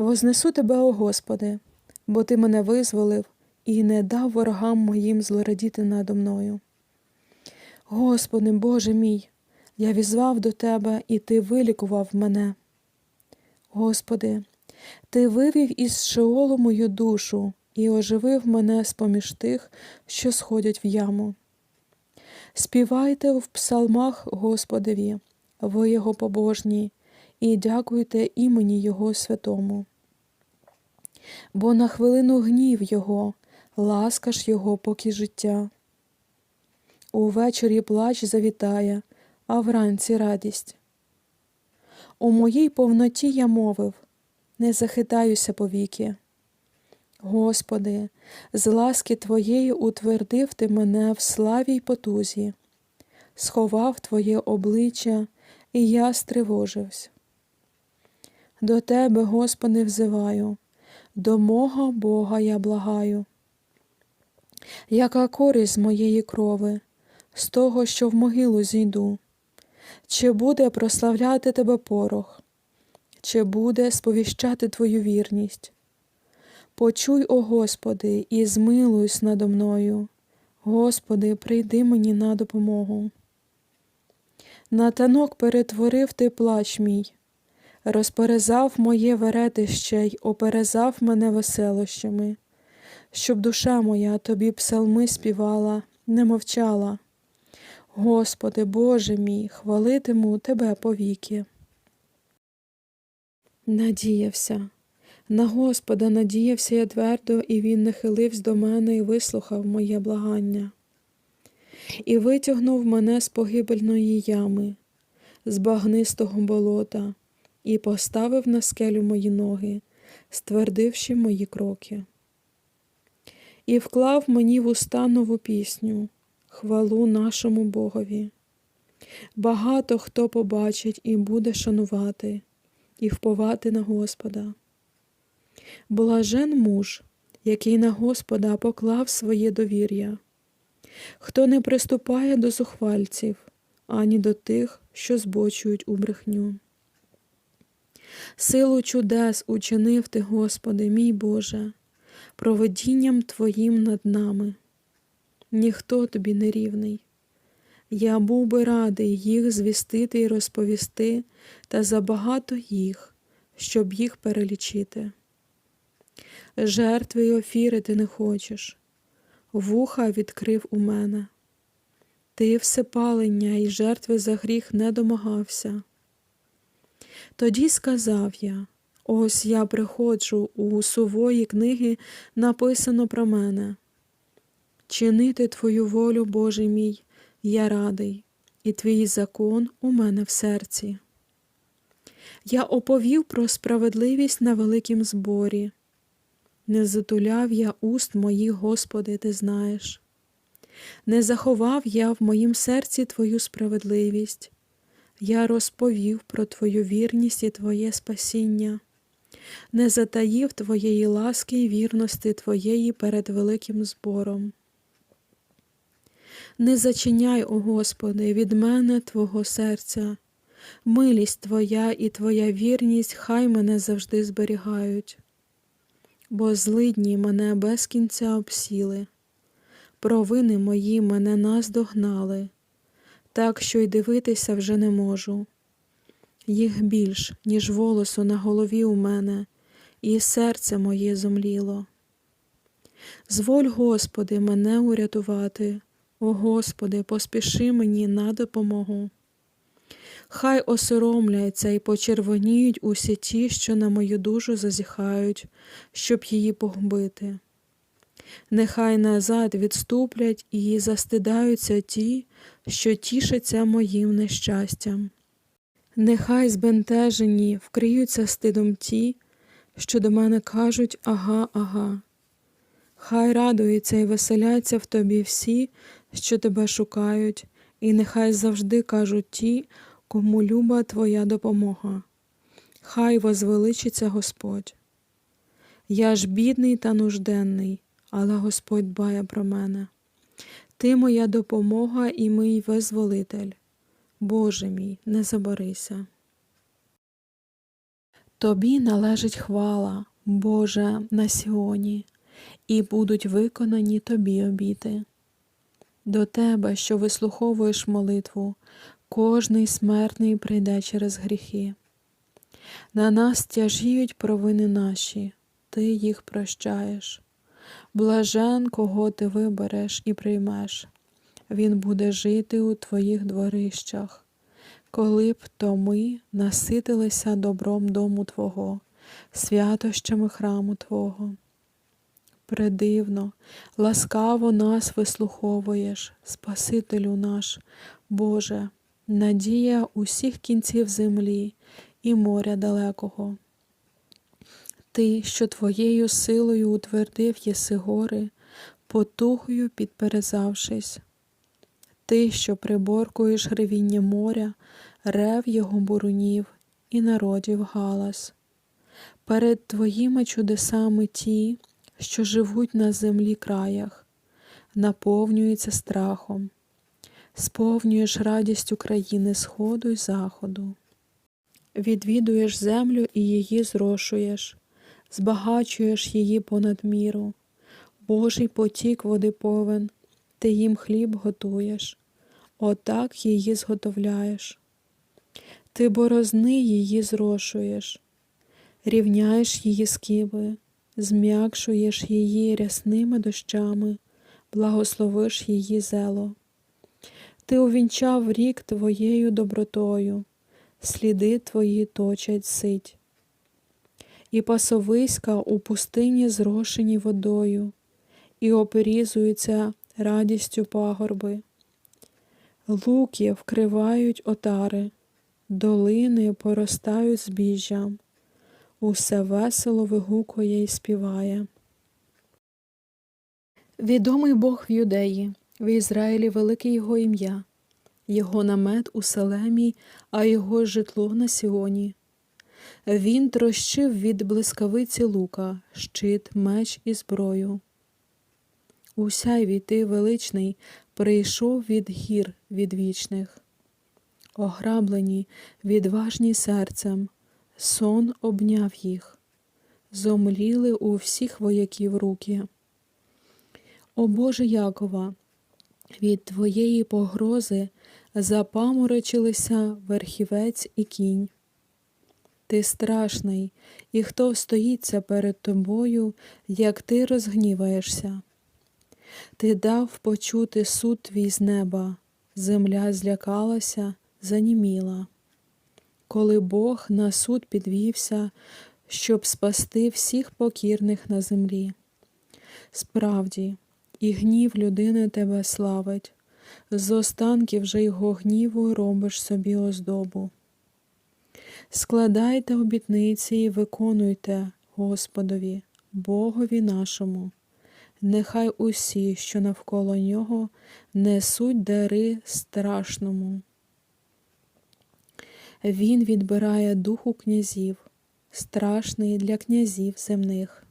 Вознесу тебе, о Господи, бо Ти мене визволив і не дав ворогам моїм злорадіти надо мною. Господи, Боже мій, я візвав до Тебе, і Ти вилікував мене. Господи, Ти вивів із Шеолу мою душу і оживив мене з поміж тих, що сходять в яму. Співайте в псалмах Господеві, ви Його побожні, і дякуйте імені Його святому. Бо на хвилину гнів Його, ласка ж Його поки життя. Увечері плач завітає, а вранці радість. У моїй повноті я мовив, не захитаюся повіки. Господи, з ласки Твоєї утвердив Ти мене в славі й потузі, сховав Твоє обличчя, і я стривожився. До Тебе, Господи, взиваю, до мого Бога я благаю. Яка користь моєї крови, з того, що в могилу зійду? Чи буде прославляти Тебе порох, чи буде сповіщати Твою вірність? Почуй, о Господи, і змилуйся надо мною. Господи, прийди мені на допомогу. На танок перетворив ти плач мій, розперезав моє веретище й оперезав мене веселощами, щоб душа моя тобі псалми співала, не мовчала. Господи, Боже мій, хвалитиму Тебе повіки. Надіявся. На Господа надіявся я твердо, і Він нахилився до мене і вислухав моє благання, і витягнув мене з погибельної ями, з багнистого болота, і поставив на скелю мої ноги, ствердивши мої кроки. І вклав мені в уста нову пісню, хвалу нашому Богові. Багато хто побачить і буде шанувати, і вповати на Господа. Блажен муж, який на Господа поклав своє довір'я, хто не приступає до зухвальців, ані до тих, що збочують у брехню. Силу чудес учинив ти, Господи, мій Боже, проведінням Твоїм над нами. Ніхто тобі не рівний. Я був би радий їх звістити і розповісти, та забагато їх, щоб їх перелічити. Жертви й офіри ти не хочеш, вуха відкрив у мене. Ти всепалення і жертви за гріх не домагався. Тоді сказав я ось я приходжу у сувої книги написано про мене. Чинити Твою волю, Боже мій, я радий, і твій закон у мене в серці. Я оповів про справедливість на великім зборі. Не затуляв я уст моїх, Господи, ти знаєш. Не заховав я в моїм серці Твою справедливість. Я розповів про Твою вірність і Твоє спасіння, не затаїв Твоєї ласки і вірності Твоєї перед великим збором. Не зачиняй, о Господи, від мене Твого серця, милість Твоя і Твоя вірність хай мене завжди зберігають бо злидні мене без кінця обсіли, провини мої мене наздогнали, так що й дивитися вже не можу. Їх більш, ніж волосу на голові у мене, і серце моє зомліло. Зволь, Господи, мене урятувати, о Господи, поспіши мені на допомогу. Хай осоромляться і почервоніють усі ті, що на мою душу зазіхають, щоб її погубити. Нехай назад відступлять і застидаються ті, що тішаться моїм нещастям. Нехай збентежені вкриються стидом ті, що до мене кажуть ага, ага. Хай радуються і веселяться в тобі всі, що тебе шукають, і нехай завжди кажуть ті, кому люба Твоя допомога. Хай возвеличиться Господь. Я ж бідний та нужденний, але Господь дбає про мене. Ти моя допомога і мій визволитель. Боже мій, не заборися. Тобі належить хвала, Боже, на Сіоні, і будуть виконані тобі обіти. До тебе, що вислуховуєш молитву, кожний смертний прийде через гріхи. На нас тяжіють провини наші, ти їх прощаєш. Блажен, кого ти вибереш і приймеш, він буде жити у твоїх дворищах, коли б то ми наситилися добром дому Твого, святощами храму Твого. Предивно, ласкаво нас вислуховуєш, Спасителю наш, Боже, надія усіх кінців землі і моря далекого. Ти, що твоєю силою утвердив єси гори, потугою підперезавшись. Ти, що приборкуєш ревіння моря, рев його бурунів і народів галас. Перед твоїми чудесами ті, що живуть на землі краях, наповнюються страхом, сповнюєш радість України сходу й заходу. Відвідуєш землю і її зрошуєш, збагачуєш її понад міру. Божий потік води повен, ти їм хліб готуєш, отак її зготовляєш. Ти борозни її зрошуєш, рівняєш її скиби, зм'якшуєш її рясними дощами, благословиш її зело. Ти увінчав рік твоєю добротою, сліди твої точать сить. І пасовиська у пустині зрошені водою, і оперізуються радістю пагорби. Луки вкривають отари, долини поростають збіжжям, усе весело вигукує й співає. Відомий Бог в юдеї, в Ізраїлі велике його ім'я, його намет у Салемі, а його житло на Сіоні. Він трощив від блискавиці лука, щит, меч і зброю. Усяй ти величний прийшов від гір відвічних. Ограблені, відважні серцем, сон обняв їх, зомліли у всіх вояків руки. О Боже Якова, від твоєї погрози запаморочилися верхівець і кінь. Ти страшний, і хто стоїться перед тобою, як ти розгніваєшся. Ти дав почути суд твій з неба, земля злякалася, заніміла. Коли Бог на суд підвівся, щоб спасти всіх покірних на землі. Справді, і гнів людини тебе славить, з останків же його гніву робиш собі оздобу. Складайте обітниці і виконуйте Господові, Богові нашому. Нехай усі, що навколо нього, несуть дари страшному. Він відбирає духу князів, страшний для князів земних.